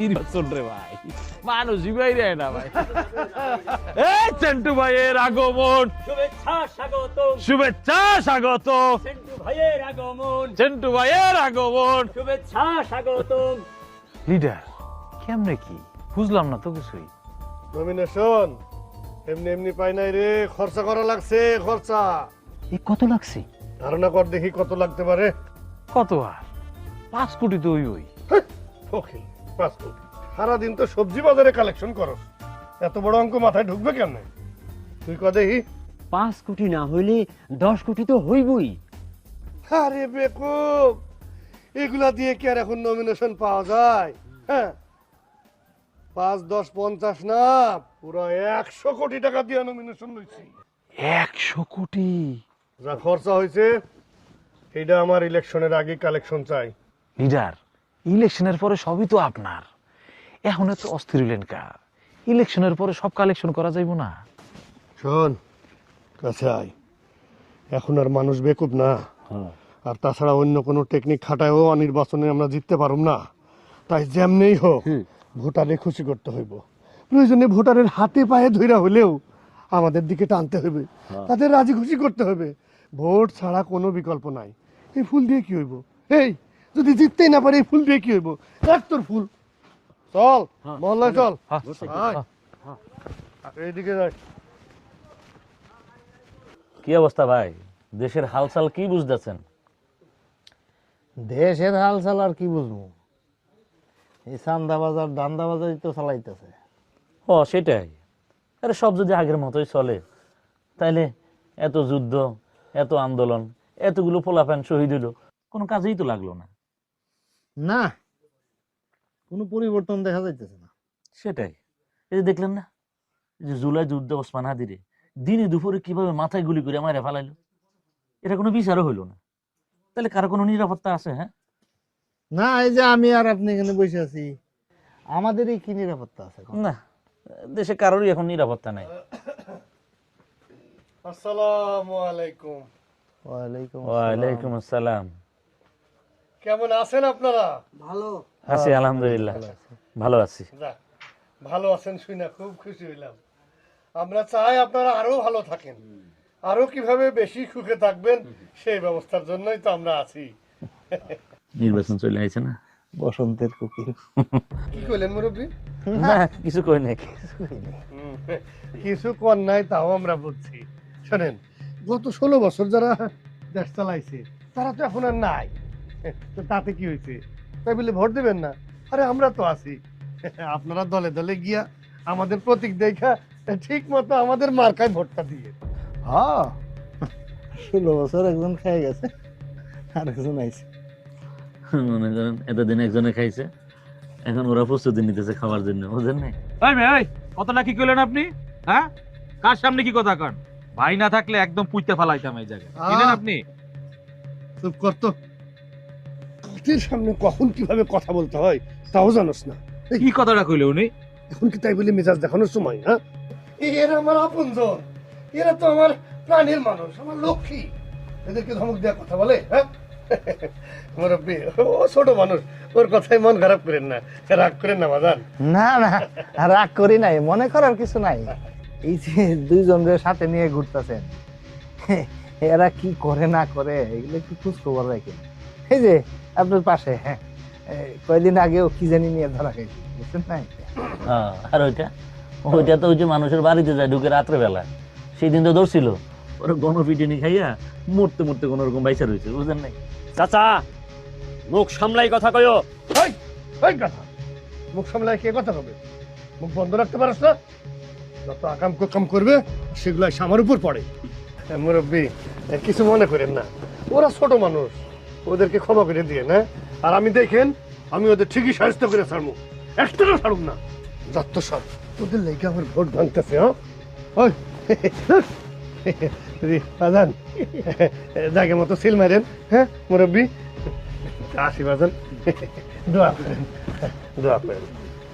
নির্বাচন রে ভাই মানুষই বাইরে না ভাই এই চেন্টু ভাইয়ের আগমন শুভেচ্ছা স্বাগত শুভেচ্ছা স্বাগত সেন্টু ভাইয়ের আগমন চেন্টু ভাইয়ের আগমন শুভেচ্ছা স্বাগত লিডার কেমনে কি? বুঝলাম না তো কিছুই। নমিনেশন এমনি এমনি পাই নাই রে খরচা করা লাগছে খরচা। এই কত লাগছে? ধারণা কর দেখি কত লাগতে পারে। কত আর? পাঁচ কোটি তো ওই ওই। ওকে পাঁচ কোটি সারাদিন তো সবজি বাজারে কালেকশন করো এত বড় অঙ্ক মাথায় ঢুকবে কেমনে? তুই ক দেখি? পাঁচ কোটি না হইলে দশ কোটি তো হইবই। আরে বেকুব এগুলা দিয়ে কি আর এখন নমিনেশন পাওয়া যায়? হ্যাঁ? পাঁচ দশ পঞ্চাশ না পুরো একশো কোটি টাকা দিয়ে নমিনেশন লইছি। একশো কোটি? যা খরচা হয়েছে এইটা আমার ইলেকশনের আগে কালেকশন চাই। লিডার ইলেকশনের পরে সবই তো আপনার। এখন এত অস্থির হইলেন কা? ইলেকশনের পরে সব কালেকশন করা যাইব না। শোন কাছে আয়। এখন আর মানুষ বেকুব না। আর তাছাড়া অন্য কোনো টেকনিক খাটায়ও নির্বাচনে আমরা জিততে পারব না। তাই যেমনেই হোক ভোটারে খুশি করতে হইব। প্রয়োজনে ভোটারের হাতে পায়ে ধইরা হলেও আমাদের দিকে টানতে হবে তাদের রাজি খুশি করতে হবে ভোট ছাড়া কোনো বিকল্প নাই। এই ফুল দিয়ে কি হইব? এই যদি জিততেই না পারে এই ফুল দিয়ে কি হইব? এক তোর ফুল। চল মহল্লায় চল। এইদিকে যাই। কি অবস্থা ভাই? দেশের হালচাল কি বুঝতেছেন? দেশের হালচাল আর কি বুঝব? এই চান্দা বাজার দান্দা বাজারই তো চালাইতেছে। ও সেটাই। আরে সব যদি আগের মতোই চলে তাইলে এত যুদ্ধ এত আন্দোলন এতগুলো পোলাপান শহীদ হইল কোনো কাজেই তো লাগল না। না কোনো পরিবর্তন দেখা যাইতেছে না। সেটাই। এই যে দেখলেন না এই যে জুলাই যুদ্ধ ওসমান হাদিরে দিনে দুপুরে কীভাবে মাথায় গুলি করে মারে ফেলাইলো? এটা কোনো বিচারও হইল না। তাহলে কারও কোনো নিরাপত্তা আছে হ্যাঁ? না এই যে আমি আর আপনি এখানে বসে আছি আমাদেরই কি নিরাপত্তা আছে না দেশে কারোরই এখন নিরাপত্তা নাই। আসসালামু আলাইকুম। ওয়ালাইকুম ওয়ালাইকুম আসসালাম। কেমন আছেন আপনারা? ভালো। আছি আলহামদুলিল্লাহ। ভালো আছি। যাক, ভালো আছেন শুই না খুব খুশি হইলাম। আমরা চাই আপনারা আরও ভালো থাকেন। আরও কীভাবে বেশি সুখে থাকবেন সেই ব্যবস্থার জন্যই তো আমরা আছি। নির্বাচন চলে আইছে না? বসন্তের কুকিল কি কইলেন মুরব্বী? না কিছু কই নাই কিছু কর নাই তাও আমরা বুঝছি। শোনেন গত ষোলো বছর যারা দেশ চালাইছে তারা তো এখন আর নাই। তো তাতে কি হয়েছে? তাই বলে ভোট দেবেন না? আরে আমরা তো আছি। আপনারা দলে দলে গিয়া আমাদের প্রতীক দেখা ঠিক মতো আমাদের মার্কায় ভোটটা দিয়ে। হ্যাঁ। ষোলো বছর একজন খেয়ে গেছে আর একজন আইছে। মনে করেন এতদিন একজনে খাইছে এখন ওরা প্রস্তুতি নিতেছে খাওয়ার জন্য বুঝেন নাই? ভাই ভাই কথাটা কি কইলেন আপনি? হ্যাঁ? কার সামনে কি কথা কন? ভাই না থাকলে একদম পুইতে ফেলাইতাম এই জায়গায়। কিনেন আপনি? চুপ করতো তোদের সামনে কখন কীভাবে কথা বলতে হয় তাও জানোস না। কি কথাটা কইলে উনি? এখন কি তাই বলে মেজাজ দেখানোর সময় হ্যাঁ? এরা আমার আপনজন। এরা তো আমার প্রাণের মানুষ আমার লক্ষ্মী। এদেরকে ধমক দেওয়ার কথা বলে হ্যাঁ? মুরব্বী ও ছোট মানুষ ওর কথাই মন খারাপ করেন না। রাগ করেন না বাজান। না না রাগ করি নাই মনে করার কিছু নাই। এই যে দুইজনের সাথে নিয়ে ঘুরতেছেন এরা কি করে না করে এগুলো একটু খোঁজ খবর রাখেন এই যে আপনার পাশে হ্যাঁ। এই কয়দিন আগেও কি জানি নিয়ে ধরা খাইছি বুঝছেন নাই? হ্যাঁ, আর ওইটা? ওইটা তো ওই যে মানুষের বাড়িতে যায় ঢুকে রাত্রে বেলা সেই দিন তো ধরছিল ওরা গণপিটিনি খাইয়া মরতে মরতে কোন রকম বাইসা রয়েছে বুঝলেন নাই? চাচা মুখ সামলাই কথা কয়ো ওই ওই কথা। মুখ সামলায় কে কথা হবে মুখ বন্ধ রাখতে পারস না? যত আকাম কুকাম করবে সেগুলো এসে আমার উপর পড়ে। হ্যাঁ, মুরব্বী কিছু মনে করেন না। ওরা ছোট মানুষ। ওদেরকে ক্ষমা করে দিয়ে না? আর আমি দেখেন আমি ওদের ঠিকই সাহায্য করে ছাড়বো। একটাও ছাড়ুক না। যত সব ওদের লেগে আমার ভোট ভাঙতেছে হ্যাঁ? ওই রে, বাজান। জাগে মতো সিল মারেন হ্যাঁ মুরব্বী? আসি বাজান। দোয়া করেন। দোয়া করেন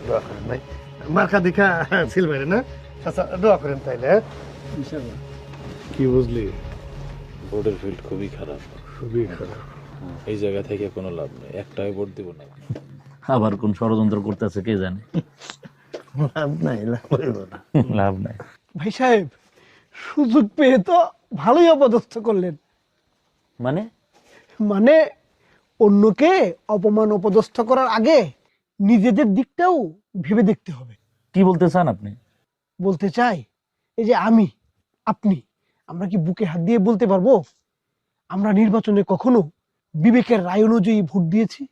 দোয়া করেন ভাই। মার্কা দেখা সিল মারেন না? আচ্ছা দোয়া করেন তাইলে হ্যাঁ? কি বুঝলি? ভোটের ফিল্ড খুবই খারাপ। খুবই খারাপ। এই জায়গা থেকে কোনো লাভ নেই। একটাই ভোট দিব না। আবার কোন ষড়যন্ত্র করতেছে কে জানে? লাভ নাই লাভ হইব না। লাভ নাই। ভাই সাহেব সুযোগ পেয়ে তো ভালোই অপদস্থ করলেন। মানে? মানে অন্যকে অপমান অপদস্থ করার আগে নিজেদের দিকটাও ভেবে দেখতে হবে। কি বলতে চান আপনি? বলতে চাই এই যে আমি আপনি আমরা কি বুকে হাত দিয়ে বলতে পারব? আমরা নির্বাচনে কখনো বিবেকের রায় অনুযায়ী ভোট দিয়েছি।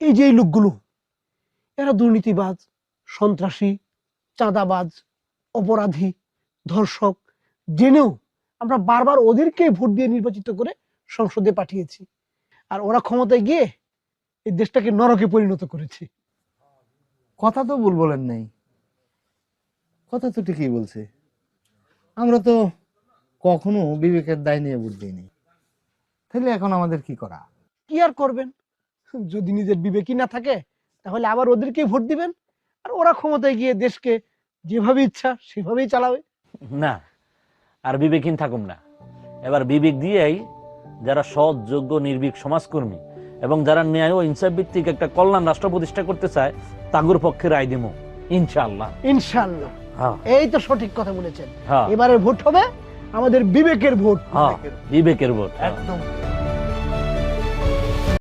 এই যে লোকগুলো, এরা দুর্নীতিবাজ, সন্ত্রাসী, চাঁদাবাজ, অপরাধী, ধর্ষক, জেনেও আমরা বারবার ওদেরকে ভোট দিয়ে নির্বাচিত করে সংসদে পাঠিয়েছি। আর ওরা ক্ষমতায় গিয়ে এই দেশটাকে নরকে পরিণত করেছে। কথা তো ভুল বলেন নাই। কথা তো ঠিকই বলছে। আমরা তো কখনো বিবেকের দায় নিয়ে ভোট দিইনি। তাহলে এখন আমাদের কি করা? কি আর করবেন? যদি নিজের বিবেকই না থাকে তাহলে আবার ওদেরকেই ভোট দিবেন? আর ওরা ক্ষমতায় গিয়ে দেশকে যেভাবে ইচ্ছা সেভাবেই চালাবে। না আর বিবেকহীন থাকুম না। এবার বিবেক দিয়েই যারা সৎ যোগ্য নির্ভীক সমাজকর্মী এবং যারা ন্যায় ও ইনসাফ ভিত্তিক একটা কল্যাণ রাষ্ট্র প্রতিষ্ঠা করতে চায় তাগুর পক্ষে রায় দেবো ইনশাআল্লাহ। ইনশাল্লাহ হ্যাঁ। এই তো সঠিক কথা বলেছেন। হ্যাঁ। এবারে ভোট হবে আমাদের বিবেকের ভোট হ্যাঁ বিবেকের ভোট হ্যাঁ। একদম